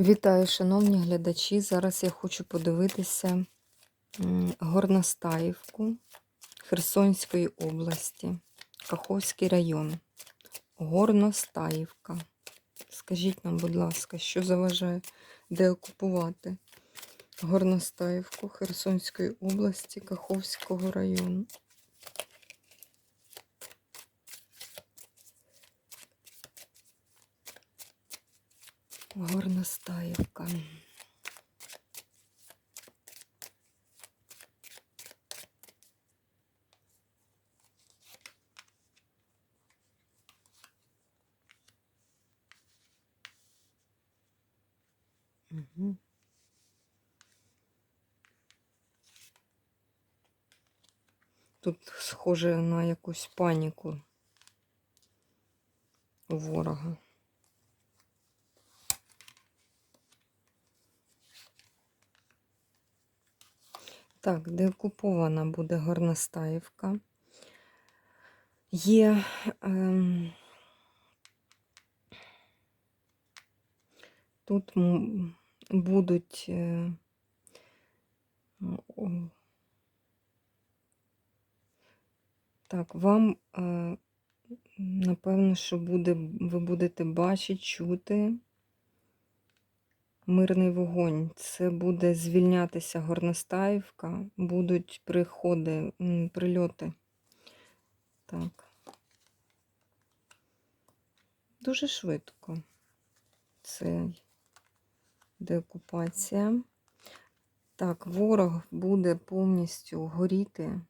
Вітаю, шановні глядачі. Зараз я хочу подивитися Горностаївку Херсонської області, Каховський район. Горностаївка. Скажіть нам, будь ласка, що заважає де окупувати Горностаївку Херсонської області, Каховського району? Горностаївка. Угу. Тут схоже на якусь паніку ворога. Так, де окупована буде Горностаївка. Є ем, тут будуть е, так, вам е, напевно, що буде, ви будете бачити, чути мирний вогонь. Це буде звільнятися Горностаївка, будуть приходи, прильоти. Так. Дуже швидко. Це деокупація. Так, ворог буде повністю горіти,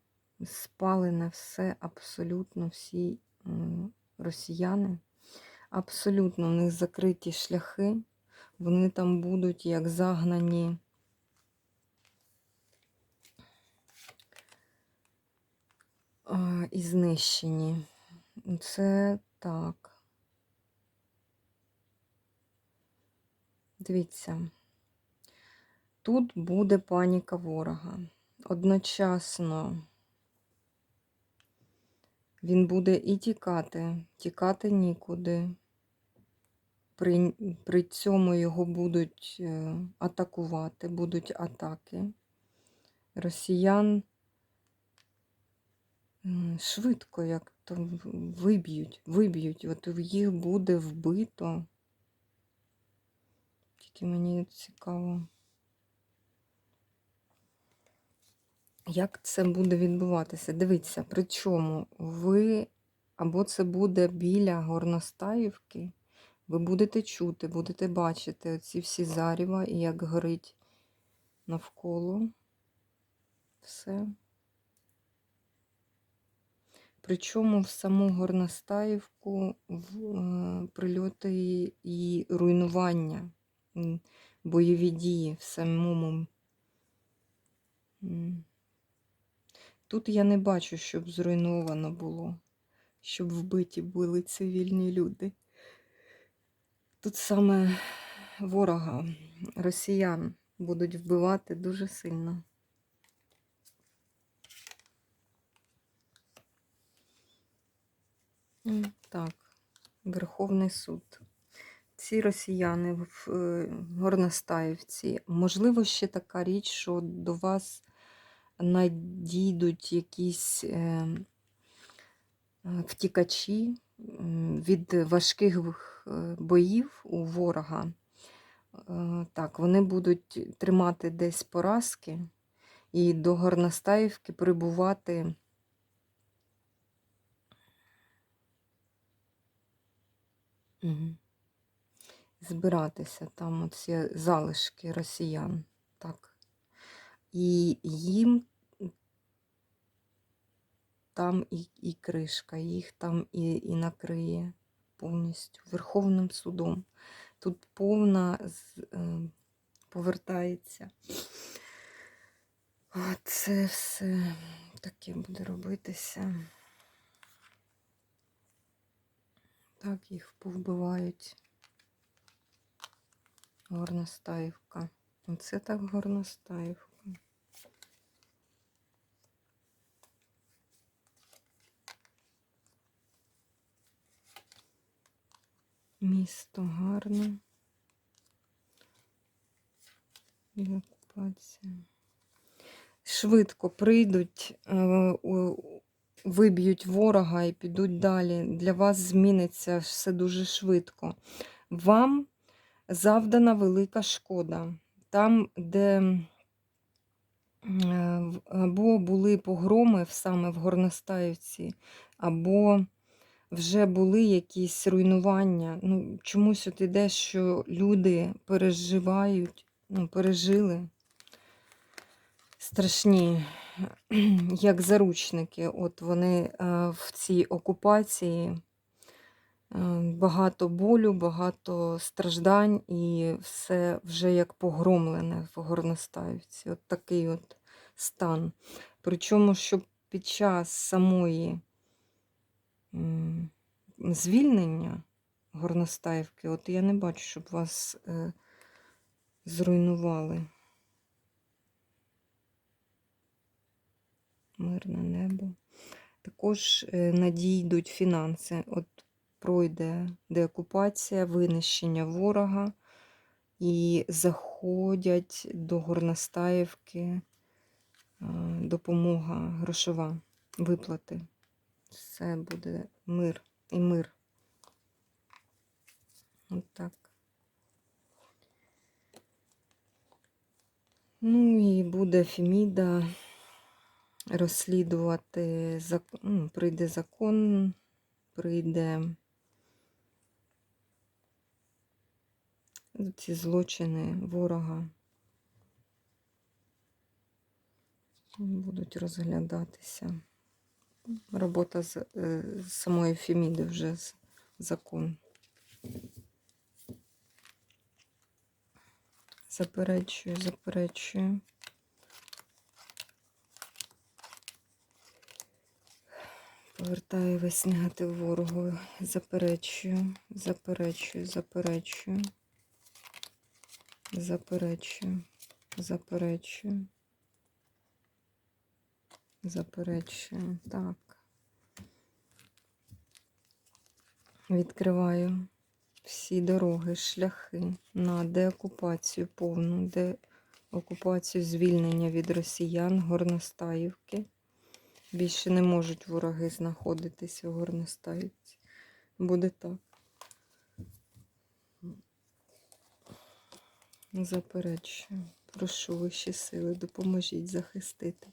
спалене все, абсолютно всі росіяни. Абсолютно в них закриті шляхи. Вони там будуть як загнані. І знищені. Це так. Дивіться, тут буде паніка ворога. Одночасно він буде і тікати, тікати нікуди. При, при цьому його будуть е, атакувати, будуть атаки. Росіян швидко як то виб'ють, виб'ють. От їх буде вбито. Тільки мені цікаво. Як це буде відбуватися? Дивіться, причому ви або це буде біля Горностаївки, ви будете чути, будете бачити оці всі заріва і як горить навколо все. Причому в саму Горностаївку в, е, прильоти і- руйнування, бойові дії в самому. Тут я не бачу, щоб зруйновано було, щоб вбиті були цивільні люди. Тут саме ворога, росіян будуть вбивати дуже сильно. Так, Верховний суд. Ці росіяни в Горностаївці. Можливо, ще така річ, що до вас надійдуть якісь е, е, втікачі від важких е, боїв у ворога. Е, Так, вони будуть тримати десь поразки і до Горностаївки прибувати. Збиратися там оці залишки росіян. Так. І їм там і, і кришка, їх там і, і накриє повністю Верховним судом. Тут повна з- е, повертається. А це все таке буде робитися. Так, їх повбивають. Горностаївка. Оце так горностаївка. Місто гарне. Деокупація. Швидко прийдуть, е, виб'ють ворога і підуть далі. Для вас зміниться все дуже швидко. Вам завдана велика шкода. Там, де е, або були погроми саме в Горностаївці, або вже були якісь руйнування. Ну, чомусь от іде, що люди переживають, ну, пережили страшні, як заручники. От вони е, в цій окупації. Е, Багато болю, багато страждань, і все вже як погромлене в Горностаївці. От такий от стан. Причому, що під час самої звільнення Горностаївки, от я не бачу, щоб вас е, зруйнували. Мирне небо. Також е, надійдуть фінанси. От пройде деокупація, винищення ворога і заходять до Горностаївки е, допомога грошова, виплати. Все буде мир і мир. От так. Ну і буде Феміда розслідувати, ну, прийде закон, прийде ці злочини ворога будуть розглядатися. Робота з, е, з самої Феміди вже з закон. Заперечую, заперечую. Повертаю весь негатив ворогу. Заперечую, заперечую, заперечую. Заперечую, заперечую. Заперечую. Так. Відкриваю всі дороги, шляхи на деокупацію повну, деокупацію звільнення від росіян, Горностаївки. Більше не можуть вороги знаходитися в Горностаївці. Буде так. Заперечую. Прошу вищі сили, допоможіть захистити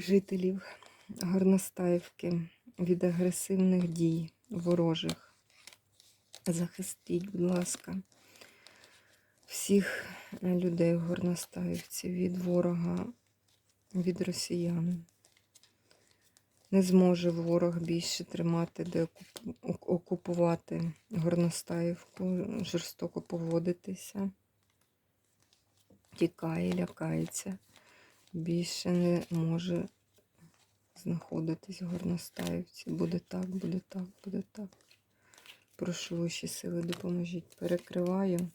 жителів Горностаївки від агресивних дій ворожих. Захистіть, будь ласка, всіх людей в Горностаївці від ворога, від росіян. Не зможе ворог більше тримати, де окупувати Горностаївку, жорстоко поводитися, тікає, лякається. Більше не може знаходитись в Горностаївці. Буде так, буде так, буде так. Прошу вищі сили, допоможіть. Перекриваю,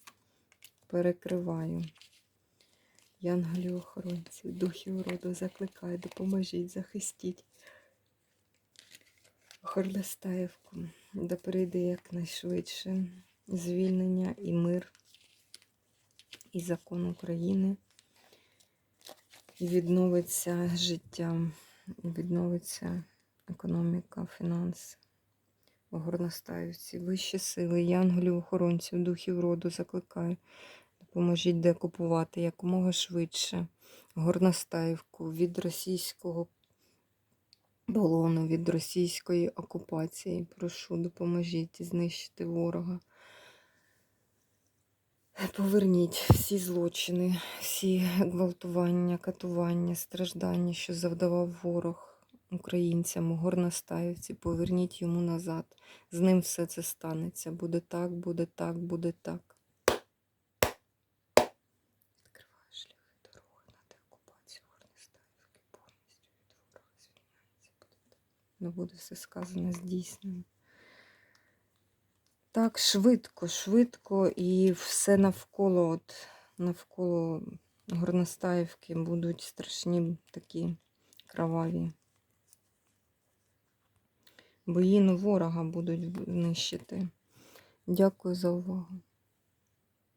перекриваю. Янголів охоронців, духів роду закликаю, допоможіть, захистіть. Горностаївку, да прийде якнайшвидше звільнення і мир, і закон України. Відновиться життя, відновиться економіка, фінанси. Горностаївці. Вищі сили, янголів, охоронців, духів роду закликаю. Допоможіть декупувати якомога швидше Горностаївку від російського полону, від російської окупації. Прошу, допоможіть знищити ворога. Поверніть всі злочини, всі гвалтування, катування, страждання, що завдавав ворог українцям у Горностаївці. Поверніть йому назад. З ним все це станеться. Буде так, буде так, буде так. Відкриваю шляхи дороги на деокупацію Горностаївки повністю від ворога звільняється. Не буде все сказано здійснено. Так, швидко, швидко, і все навколо, от, навколо Горностаївки будуть страшні такі кроваві. Боїну ворога будуть нищити. Дякую за увагу.